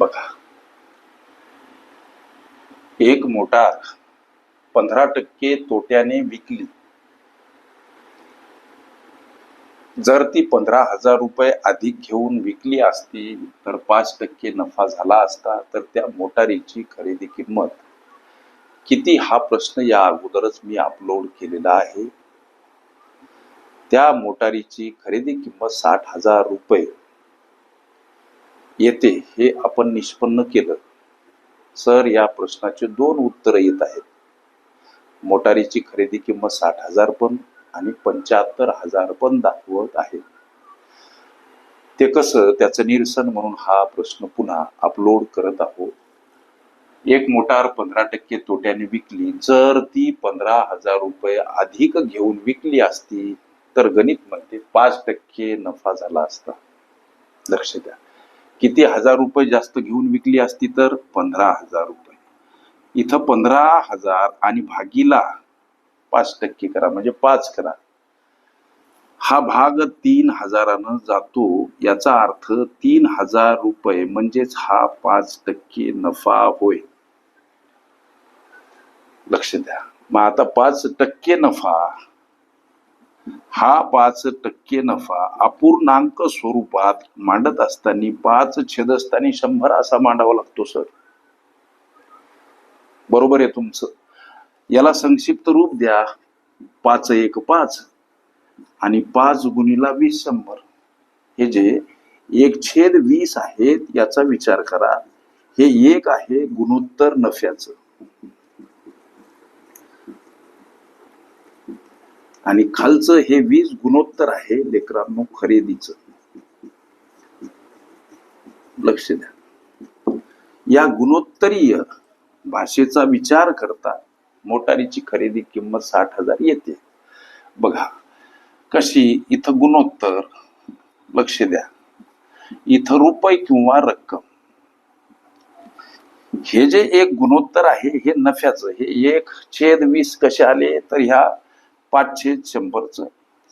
बघा. एक मोटार पंधरा टक्के तोट्याने विकली. जर ती पंधरा हजार रुपये अधिक घेऊन विकली असती तर पाच टक्के नफा झाला असता तर त्या मोटारीची खरेदी किंमत किती हा प्रश्न या अगोदरच मी अपलोड केलेला आहे. त्या मोटारीची खरेदी किंमत साठ हजार रुपये. येते हे आपण निष्पन्न केलं. सर या प्रश्नाचे दोन उत्तरं येत आहेत. मोटारीची खरेदी किंमत साठ हजार पण आणि पंच्याहत्तर हजार पण दाखवत आहे. ते कसं? त्याचं निरसन म्हणून हा प्रश्न पुन्हा अपलोड करत आहोत. एक मोटार पंधरा टक्के तोट्याने विकली. जर ती पंधरा हजार रुपये अधिक घेऊन विकली असती तर गणित मध्ये पाच टक्के नफा झाला असता. लक्ष द्या. किती हजार रुपये जास्त घेऊन विकली असती तर पंधरा हजार रुपये. इथं पंधरा हजार आणि भागीला पाच टक्के करा म्हणजे पाच करा. हा भाग तीन हजारानं जातो याचा अर्थ तीन हजार रुपये म्हणजेच हा पाच टक्के नफा होय. लक्ष द्या. मग आता पाच टक्के नफा हा पाच टक्के नफा अपूर्णांक स्वरूपात मांडत असताना पाच छेदस्थानी शंभर असा मांडावा लागतो सर. बरोबर आहे तुमचं. याला संक्षिप्त रूप द्या. पाच एक पाच आणि पाच गुणीला वीस शंभर. हे जे एक छेद वीस आहेत याचा विचार करा. हे एक आहे गुणोत्तर नफ्याचं. आणि खालचं हे वीज गुणोत्तर आहे लेकरांनो खरेदीचं. लक्ष द्या. या गुणोत्तरीय भाषेचा विचार करता मोटारीची खरेदी किंमत साठ हजार येते. बघा कशी इथं गुणोत्तर लक्ष द्या. इथं रुपये किंवा रक्कम. हे जे एक गुणोत्तर आहे हे नफ्याचं हे एक छेद वीस कसे आले तर ह्या पाचशे शंभरचं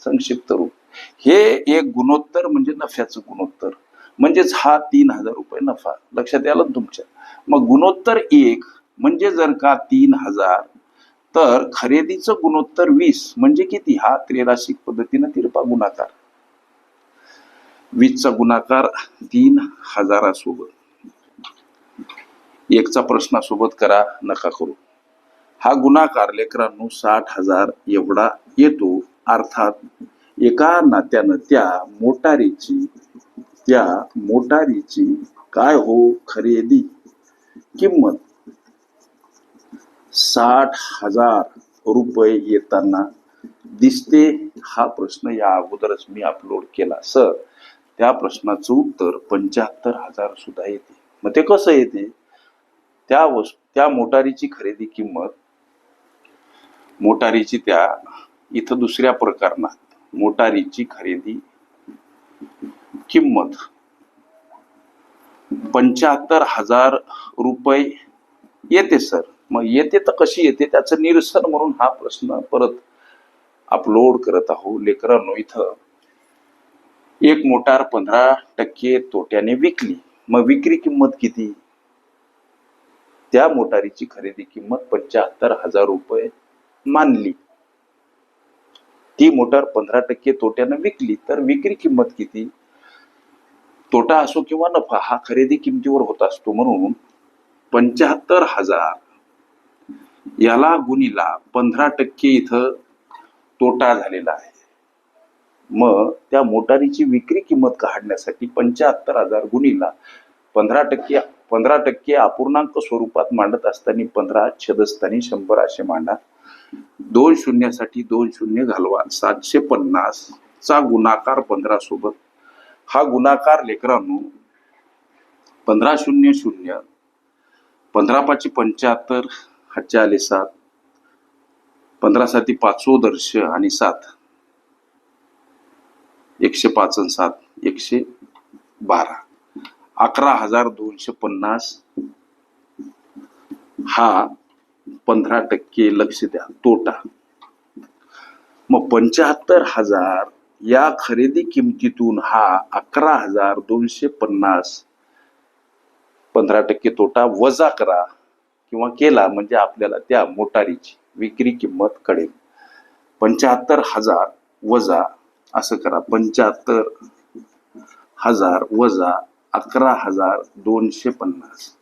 संक्षिप्त रूप. हे एक गुणोत्तर म्हणजे नफ्याचं गुणोत्तर. म्हणजेच हा तीन हजार रुपये नफा. लक्षात आलं तुमच्या. मग गुणोत्तर एक म्हणजे जर का तीन हजार तर खरेदीचं गुणोत्तर वीस म्हणजे किती? हा त्रिराशिक पद्धतीनं तिरपा गुणाकार. वीसचा गुणाकार तीन हजारासोबत. एकचा प्रश्नासोबत करा नका करू. हा गुणाकार लेकरांनो साठ हजार एवढा येतो. अर्थात एका नात्यानं त्या मोटारीची त्या मोटारीची काय हो खरेदी? किंमत? साठ हजार रुपये येताना दिसते हा प्रश्न या अगोदरच मी अपलोड केला. सर त्या प्रश्नाचं उत्तर पंच्याहत्तर हजार सुद्धा येते. मग ते कसं येते? त्या वस्तू त्या मोटारीची खरेदी किंमत मोटारीची त्या इथं दुसऱ्या प्रकरणात मोटारीची खरेदी किंमत पंच्याहत्तर हजार रुपये येते सर. मग येते तर कशी येते? त्याचं निरसन म्हणून हा प्रश्न परत अपलोड करत आहो लेकरांनो इथं एक मोटार पंधरा टक्के तोट्याने विकली. मग विक्री किंमत किती? त्या मोटारीची खरेदी किंमत पंच्याहत्तर हजार रुपये मानली. ती मोटार पंधरा टक्के तोट्यानं विकली तर विक्री किंमत किती? तोटा असो किंवा नफा हा खरेदी किमतीवर होत असतो म्हणून पंच्याहत्तर हजार याला गुणीला पंधरा टक्के इथं तोटा झालेला आहे. मग त्या मोटारीची विक्री किंमत काढण्यासाठी पंच्याहत्तर हजार गुणीला पंधरा टक्के पंधरा टक्के अपूर्णांक स्वरूपात मांडत असताना पंधरा छेदस्थानी शंभर असे मांडा. दोन शून्यासाठी दोन शून्य घालवा. सातशे पन्नास चा गुणाकार पंधरा सोबत. हा गुणाकार लेकरांनो पंधरा शून्य शून्य पंधरा पाचशे पंच्याहत्तर हातचे आले सात पंधरा साती पाचो दर्श आणि सात. एकशे पाच आणि सात एकशे बारा. अकरा हजार दोनशे पन्नास. हा पंधरा टक्के लक्ष द्या तोटा. मग पंच्याहत्तर हजार या खरेदी किमतीतून हा अकरा हजार दोनशे पन्नास पंधरा टक्के तोटा वजा करा किंवा केला म्हणजे आपल्याला त्या मोटारीची विक्री किंमत कळेल. पंच्याहत्तर हजार वजा असं करा पंच्याहत्तर हजार वजा अकरा हजार दोनशे पन्नास.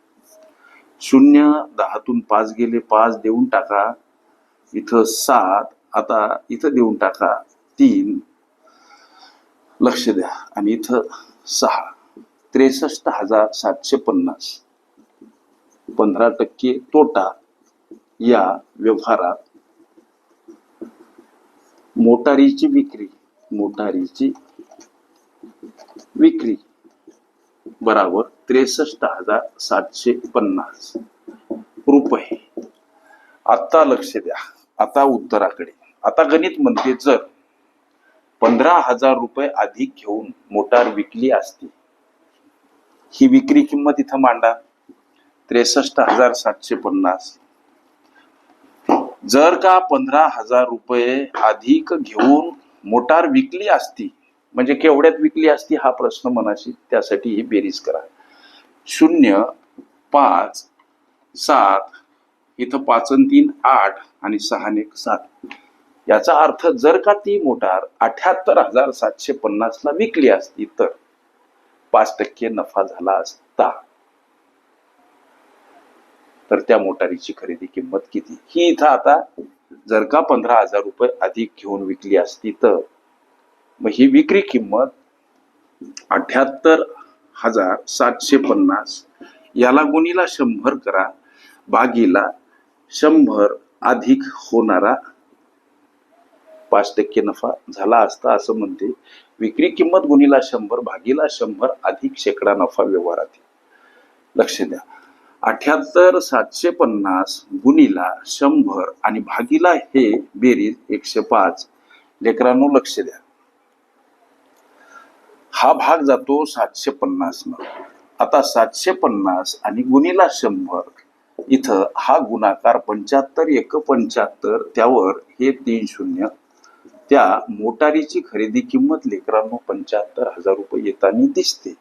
शून्य दहातून पाच गेले पाच देऊन टाका. इथं सात आता इथं देऊन टाका. तीन लक्ष द्या. आणि इथं सहा. त्रेसष्ट हजार सातशे पन्नास. पंधरा टक्के तोटा या व्यवहारात. मोटारीची विक्री. मोटारीची विक्री. बराबर त्रेसष्ट हजार सातशे पन्नास रुपये. आता लक्ष द्या. आता उत्तराकडे. आता गणित म्हणते जर पंधरा हजार रुपये अधिक घेऊन मोटार विकली असती ही विक्री किंमत इथं मांडा. त्रेसष्ट हजार सातशे पन्नास. जर का पंधरा हजार रुपये अधिक घेऊन मोटार विकली असती म्हणजे केवढ्यात विकली असती हा प्रश्न मनाशी त्यासाठी ही बेरीज करा. शून्य पाच सात इथं पाच तीन आठ आणि सहा एक सात. याचा अर्थ जर का ती मोटार अठ्याहत्तर हजार सातशे पन्नासला विकली असती तर पाच टक्के नफा झाला असता. तर त्या मोटारीची खरेदी किंमत किती? ही इथं आता जर का पंधरा हजार रुपये अधिक घेऊन विकली असती तर मग ही विक्री किंमत अठ्याहत्तर हजार सातशे पन्नास. याला गुणीला शंभर करा. बागीला शंभर अधिक होणारा पाच टक्के नफा झाला असता असं म्हणते. विक्री किंमत गुणीला शंभर भागीला शंभर अधिक शेकडा नफा व्यवहारात लक्ष द्या. अठ्याहत्तर सातशे पन्नास गुणीला शंभर आणि भागीला हे बेरीज एकशे पाच. लेकरांनो लक्ष द्या. हा भाग जातो सातशे पन्नास न. आता सातशे पन्नास आणि गुणीला शंभर इथं हा गुणाकार पंच्याहत्तर एक पंच्याहत्तर त्यावर हे तीन शून्य. त्या मोटारीची खरेदी किंमत लेकरांनो पंच्याहत्तर हजार रुपये येताना दिसते.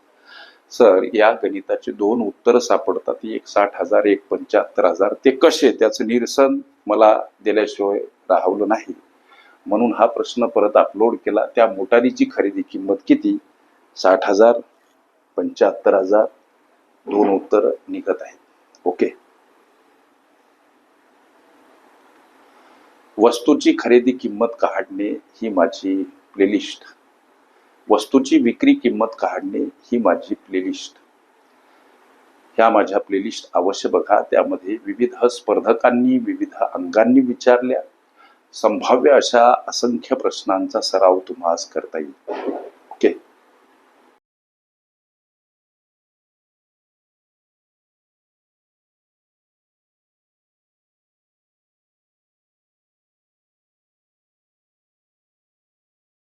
सर या गणिताचे दोन उत्तर सापडतात. एक साठ हजार एक पंच्याहत्तर हजार. ते कसे? त्याचं निरसन मला दिल्याशिवाय राहवलं नाही. म्हणून हा प्रश्न परत अपलोड केला. त्या मोटारीची खरेदी किंमत किती? साठ हजार पंच्याहत्तर हजार दोन उत्तर निघत आहेत. ओके. वस्तूची खरेदी किंमत काढणे ही माझी प्लेलिस्ट. वस्तूची विक्री किंमत काढणे ही माझी प्लेलिस्ट. ह्या माझ्या प्लेलिस्ट अवश्य बघा. त्यामध्ये विविध स्पर्धकांनी विविध अंगांनी विचारल्या. संभाव्य अशा असंख्य प्रश्नांचा सराव तुम्हाला करता येईल. ओके.